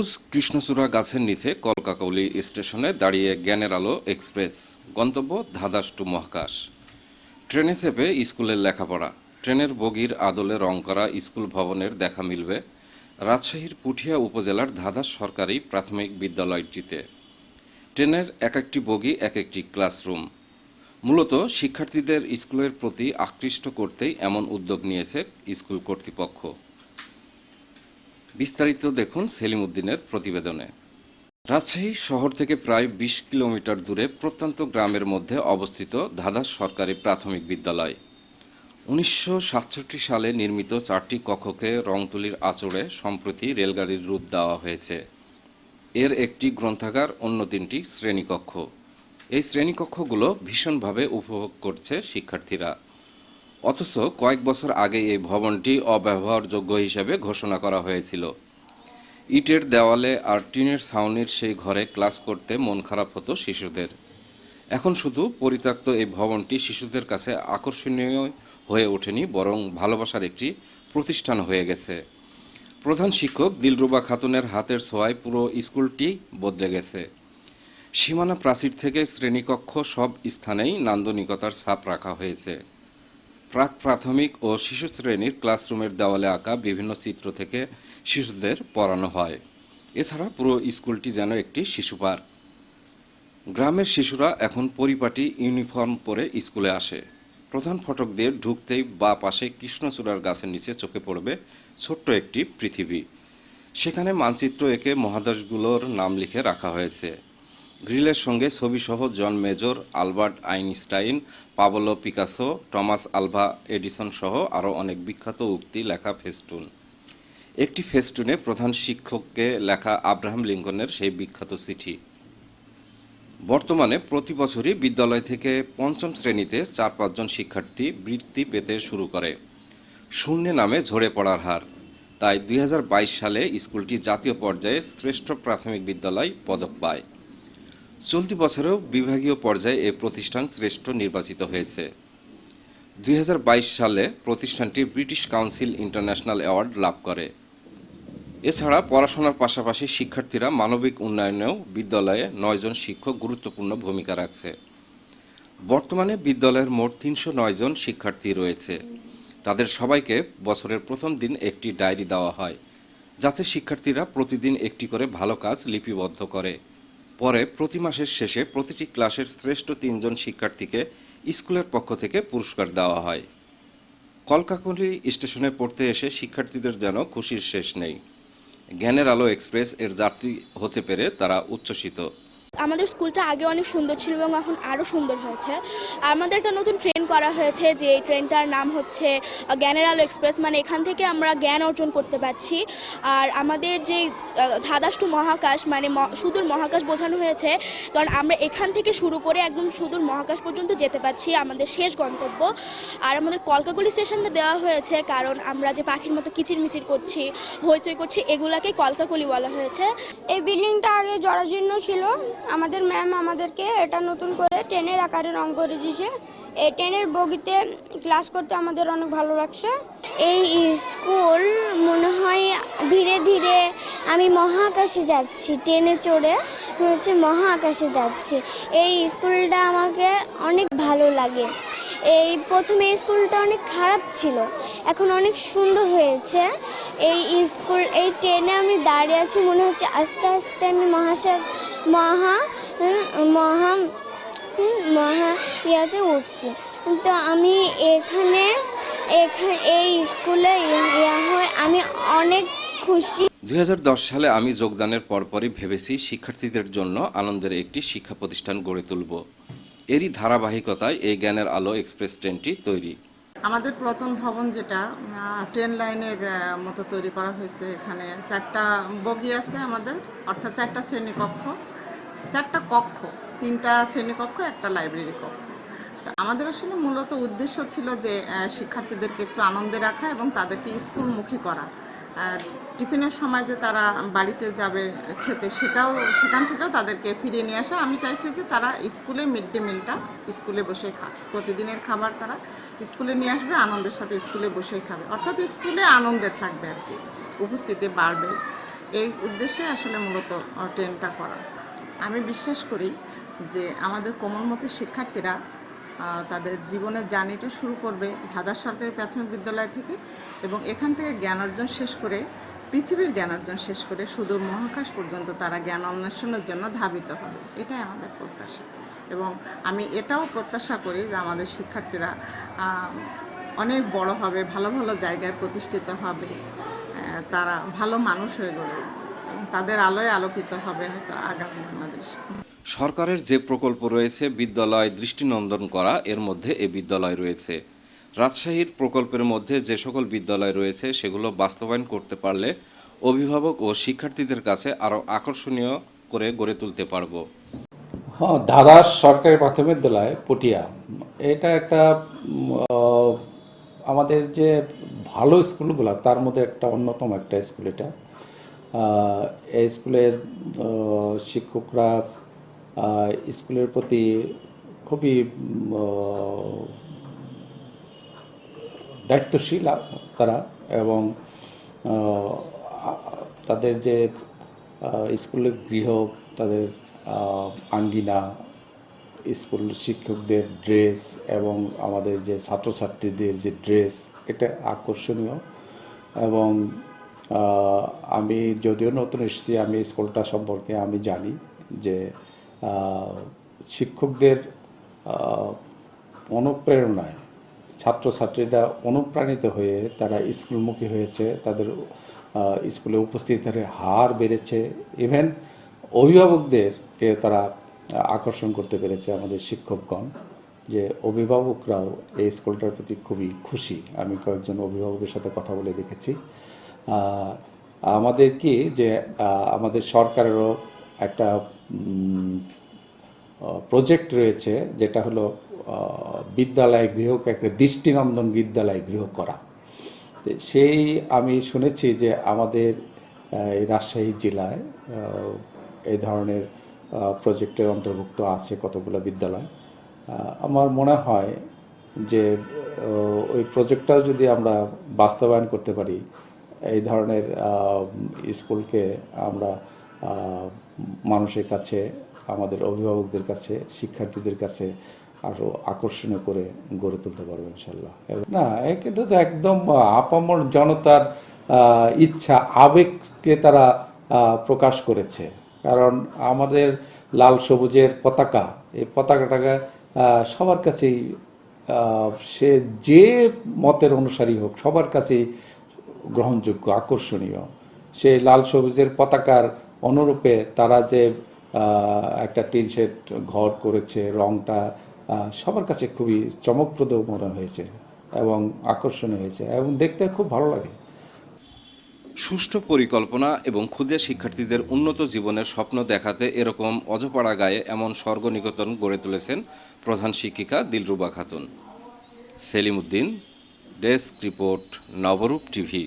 সবুজ কৃষ্ণচূড়া গাছের নিচে কলকাকৌলি স্টেশনে দাঁড়িয়ে জ্ঞানের আলো এক্সপ্রেস। গন্তব্য ধাদাস টু মহাকাশ। ট্রেনে চেপে স্কুলের লেখাপড়া। ট্রেনের বগির আদলে রং করা স্কুল ভবনের দেখা মিলবে রাজশাহীর পুঠিয়া উপজেলার ধাদাস সরকারি প্রাথমিক বিদ্যালয়টিতে। ট্রেনের এক একটি বগি, এক একটি ক্লাসরুম। মূলত শিক্ষার্থীদের স্কুলের প্রতি আকৃষ্ট করতেই এমন উদ্যোগ নিয়েছে স্কুল কর্তৃপক্ষ। বিস্তারিত দেখুন সেলিম উদ্দিনের প্রতিবেদনে। রাজশাহী শহর থেকে প্রায় বিশ কিলোমিটার দূরে প্রত্যন্ত গ্রামের মধ্যে অবস্থিত ধাদাস সরকারি প্রাথমিক বিদ্যালয়। উনিশশো সাতষট্টি সালে নির্মিত চারটি কক্ষকে রংতুলির আচড়ে সম্প্রতি রেলগাড়ির রূপ দেওয়া হয়েছে। এর একটি গ্রন্থাগার, অন্য তিনটি শ্রেণীকক্ষ। এই শ্রেণীকক্ষগুলো ভীষণভাবে উপভোগ করছে শিক্ষার্থীরা। অথচ কয়েক বছর আগে এই ভবনটি অব্যবহারযোগ্য হিসেবে ঘোষণা করা হয়েছিল। ইটের দেওয়ালে আর টিনের ছাউনির সেই ঘরে ক্লাস করতে মন খারাপ হতো শিশুদের। এখন শুধু পরিত্যক্ত এই ভবনটি শিশুদের কাছে আকর্ষণীয় হয়ে ওঠেনি, বরং ভালোবাসার একটি প্রতিষ্ঠান হয়ে গেছে। প্রধান শিক্ষক দিলরুবা খাতুনের হাতের ছোঁয়ায় পুরো স্কুলটি বদলে গেছে। সীমানা প্রাচীর থেকে শ্রেণীকক্ষ সব স্থানেই নান্দনিকতার ছাপ রাখা হয়েছে। প্রাক প্রাথমিক ও শিশু শ্রেণির ক্লাসরুমের দেওয়ালে আঁকা বিভিন্ন চিত্র থেকে শিশুদের পড়ানো হয়। এছাড়া পুরো স্কুলটি যেন একটি শিশু পার্ক। গ্রামের শিশুরা এখন পরিপাটি ইউনিফর্ম পরে স্কুলে আসে। প্রধান ফটক দিয়ে ঢুকতেই বা পাশে কৃষ্ণচূড়ার গাছের নিচে চোখে পড়বে ছোট্ট একটি পৃথিবী। সেখানে মানচিত্র এঁকে মহাদেশগুলোর নাম লিখে রাখা হয়েছে। গ্রিলের সঙ্গে ছবিসহ জন major Albert Einstein, Pablo Picasso, Thomas Alva Edison সহ আরও অনেক বিখ্যাত উক্তি লেখা ফেস্টুন। একটি ফেস্টুনে প্রধান শিক্ষককে লেখা আব্রাহাম লিঙ্কনের সেই বিখ্যাত চিঠি। বর্তমানে প্রতি বছরই বিদ্যালয় থেকে পঞ্চম শ্রেণীতে চার পাঁচজন শিক্ষার্থী বৃত্তি পেতে শুরু করে। শূন্যে নামে ঝরে পড়ার হার। তাই দুই হাজার বাইশ সালে স্কুলটি জাতীয় পর্যায়ে শ্রেষ্ঠ প্রাথমিক বিদ্যালয় পদক পায়। চলতি বছরেও বিভাগীয় পর্যায়ে এ প্রতিষ্ঠান শ্রেষ্ঠ নির্বাচিত হয়েছে। দুই হাজার বাইশ সালে প্রতিষ্ঠানটি ব্রিটিশ কাউন্সিল ইন্টারন্যাশনাল অ্যাওয়ার্ড লাভ করে। এছাড়া পড়াশোনার পাশাপাশি শিক্ষার্থীরা মানবিক উন্নয়নেও বিদ্যালয়ে নয়জন শিক্ষক গুরুত্বপূর্ণ ভূমিকা রাখছে। বর্তমানে বিদ্যালয়ের মোট তিনশো নয় জন শিক্ষার্থী রয়েছে। তাদের সবাইকে বছরের প্রথম দিন একটি ডায়েরি দেওয়া হয়, যাতে শিক্ষার্থীরা প্রতিদিন একটি করে ভালো কাজ লিপিবদ্ধ করে। পরে প্রতি মাসের শেষে প্রতিটি ক্লাসের শ্রেষ্ঠ তিনজন শিক্ষার্থীকে স্কুলের পক্ষ থেকে পুরস্কার দেওয়া হয়। কলকাকলি স্টেশনে পড়তে এসে শিক্ষার্থীদের যেন খুশির শেষ নেই। জ্ঞানের আলো এক্সপ্রেস এর যাত্রী হতে পেরে তারা উচ্ছ্বসিত। আমাদের স্কুলটা আগে অনেক সুন্দর ছিল এবং এখন আরও সুন্দর হয়েছে। আমাদের একটা নতুন ট্রেন করা হয়েছে যে এই ট্রেনটার নাম হচ্ছে জ্ঞানের আলো এক্সপ্রেস। মানে এখান থেকে আমরা জ্ঞান অর্জন করতে পারছি। আর আমাদের যে আহ, ধাদাস টু মহাকাশ মানে সুদূর মহাকাশ বোঝানো হয়েছে কারণ আমরা এখান থেকে শুরু করে একদম সুদূর মহাকাশ পর্যন্ত যেতে পারছি আমাদের শেষ গন্তব্য। আর আমাদের কলকাগুলি স্টেশনটা দেওয়া হয়েছে কারণ আমরা যে পাখির মতো কিচিরমিচির করছি হইচই করছি এগুলাকে কলকাকলি বলা হয়েছে। এই বিল্ডিংটা আগে জরাজীর্ণ ছিল আমাদের ম্যাম আমাদেরকে এটা নতুন করে ট্রেনের আকারে রং করে দিয়েছে। এই ট্রেনের বগিতে ক্লাস করতে আমাদের অনেক ভালো লাগছে। এই স্কুল মনে হয় ধীরে ধীরে আমি মহাকাশে যাচ্ছি ট্রেনে চড়ে হচ্ছে মহাকাশে যাচ্ছে। এই স্কুলটা আমাকে অনেক ভালো লাগে। এই প্রথমে স্কুলটা অনেক খারাপ ছিল। এখন অনেক সুন্দর হয়েছে। এই স্কুল, এই ট্রেনে আমি দাঁড়িয়ে আছি, মনে হচ্ছে আস্তে আস্তে আমি মহাশা মহা মহা মহা ইয়াতে উঠছি। তো আমি এখানে এখানে, এই স্কুলে ইয়া হয় আমি অনেক খুশি। দুই হাজার দশ সালে আমি যোগদানের পরপরই ভেবেছি শিক্ষার্থীদের জন্য আনন্দের একটি শিক্ষা প্রতিষ্ঠান গড়ে তুলব। এরই ধারাবাহিকতায় এই জ্ঞানের আলো এক্সপ্রেস ট্রেনটি তৈরি। আমাদের পুরাতন ভবন যেটা ট্রেন লাইনের মতো তৈরি করা হয়েছে এখানে। চারটা বগি আছে আমাদের, অর্থাৎ চারটা শ্রেণীকক্ষ। চারটা কক্ষ, তিনটা শ্রেণীকক্ষ, একটা লাইব্রেরি কক্ষ। আমাদের আসলে মূলত উদ্দেশ্য ছিল যে শিক্ষার্থীদেরকে একটু আনন্দে রাখা এবং তাদেরকে স্কুলমুখী করা। টিফিনের সময় যে তারা বাড়িতে যাবে খেতে, সেটাও, সেখান থেকেও তাদেরকে ফিরিয়ে নিয়ে আসা। আমি চাইছি যে তারা স্কুলে মিড ডে মিলটা স্কুলে বসে খাক প্রতিদিনের খাবার তারা স্কুলে নিয়ে আসবে, আনন্দের সাথে স্কুলে বসেই খাবে। অর্থাৎ স্কুলে আনন্দে থাকবে আর কি, উপস্থিতি বাড়বে। এই উদ্দেশ্যে আসলে মূলত ট্রেনটা করা। আমি বিশ্বাস করি যে আমাদের কোমলমতি শিক্ষার্থীরা তাদের জীবনের জার্নিটা শুরু করবে ধাঁধার সরকারি প্রাথমিক বিদ্যালয় থেকে এবং এখান থেকে জ্ঞান অর্জন শেষ করে পৃথিবীর জ্ঞান অর্জন শেষ করে সুদূর মহাকাশ পর্যন্ত তারা জ্ঞান অন্বেষণের জন্য ধাবিত হবে। এটাই আমাদের প্রত্যাশা। এবং আমি এটাও প্রত্যাশা করি যে আমাদের শিক্ষার্থীরা অনেক বড় হবে, ভালো ভালো জায়গায় প্রতিষ্ঠিত হবে তারা ভালো মানুষ হয়ে এবং তাদের আলোয় আলোকিত হবে হয়তো আগামী বাংলাদেশ। সরকারের যে প্রকল্প রয়েছে, বিদ্যালয় দৃষ্টিনন্দন করা, এর মধ্যে এ বিদ্যালয় রয়েছে। রাজশাহীর প্রকল্পের মধ্যে যে সকল বিদ্যালয় রয়েছে, সেগুলো বাস্তবায়ন করতে পারলে অভিভাবক ও শিক্ষার্থীদের কাছে আরও আকর্ষণীয় করে গড়ে তুলতে পারব। হ্যাঁ দাদাস সরকারি প্রাথমিক বিদ্যালয়, পটিয়া। এটা একটা আমাদের যে ভালো স্কুলগুলো, তার মধ্যে একটা অন্যতম একটা স্কুল এটা। এই স্কুলের শিক্ষকরা স্কুলের প্রতি খুবই দায়িত্বশীল তারা এবং তাদের যে স্কুলের গৃহ, তাদের আঙ্গিনা, স্কুল শিক্ষকদের ড্রেস এবং আমাদের যে ছাত্রছাত্রীদের যে ড্রেস, এটা আকর্ষণীয় এবং আমি যদিও নতুন এসেছি, আমি স্কুলটা সম্পর্কে আমি জানি যে শিক্ষকদের অনুপ্রেরণায় ছাত্রছাত্রীরা অনুপ্রাণিত হয়ে তারা স্কুলমুখী হয়েছে, তাদের স্কুলে উপস্থিতের হার বেড়েছে। ইভেন অভিভাবকদেরকে তারা আকর্ষণ করতে পেরেছে আমাদের শিক্ষকগণ, যে অভিভাবকরাও এই স্কুলটার প্রতি খুবই খুশি। আমি কয়েকজন অভিভাবকের সাথে কথা বলে দেখেছি। আমাদের কি যে আমাদের সরকারেরও একটা প্রজেক্ট রয়েছে, যেটা হলো বিদ্যালয় গৃহকে একটা দৃষ্টিনন্দন বিদ্যালয় গৃহ করা। সেই আমি শুনেছি যে আমাদের এই রাজশাহী জেলায় এই ধরনের প্রজেক্টের অন্তর্ভুক্ত আছে কতগুলো বিদ্যালয়। আমার মনে হয় যে ওই প্রজেক্টটাও যদি আমরা বাস্তবায়ন করতে পারি, এই ধরনের স্কুলকে আমরা মানুষের কাছে, আমাদের অভিভাবকদের কাছে, শিক্ষার্থীদের কাছে আরও আকর্ষণীয় করে গড়ে তুলতে পারব ইনশাল্লাহ না, এ কিন্তু তো একদম আপামর জনতার ইচ্ছা, আবেগকে তারা প্রকাশ করেছে। কারণ আমাদের লাল সবুজের পতাকা, এই পতাকাটাকে সবার কাছেই সে যে মতের অনুসারী হোক, সবার কাছেই গ্রহণযোগ্য, আকর্ষণীয়। সেই লাল সবুজের পতাকার অনুরূপে তারা যে একটা টিন শেড ঘর করেছে, রংটা সবার কাছে খুবই চমকপ্রদ মনে হয়েছে এবং আকর্ষণীয় হয়েছে এবং দেখতে খুব ভালো লাগে। সুষ্ঠু পরিকল্পনা এবং ক্ষুদে শিক্ষার্থীদের উন্নত জীবনের স্বপ্ন দেখাতে এরকম অজপাড়া গায়ে এমন স্বর্গনিকেতন গড়ে তুলেছেন প্রধান শিক্ষিকা Dilruba Khatun. Selim Uddin, desk report, Nabarup TV.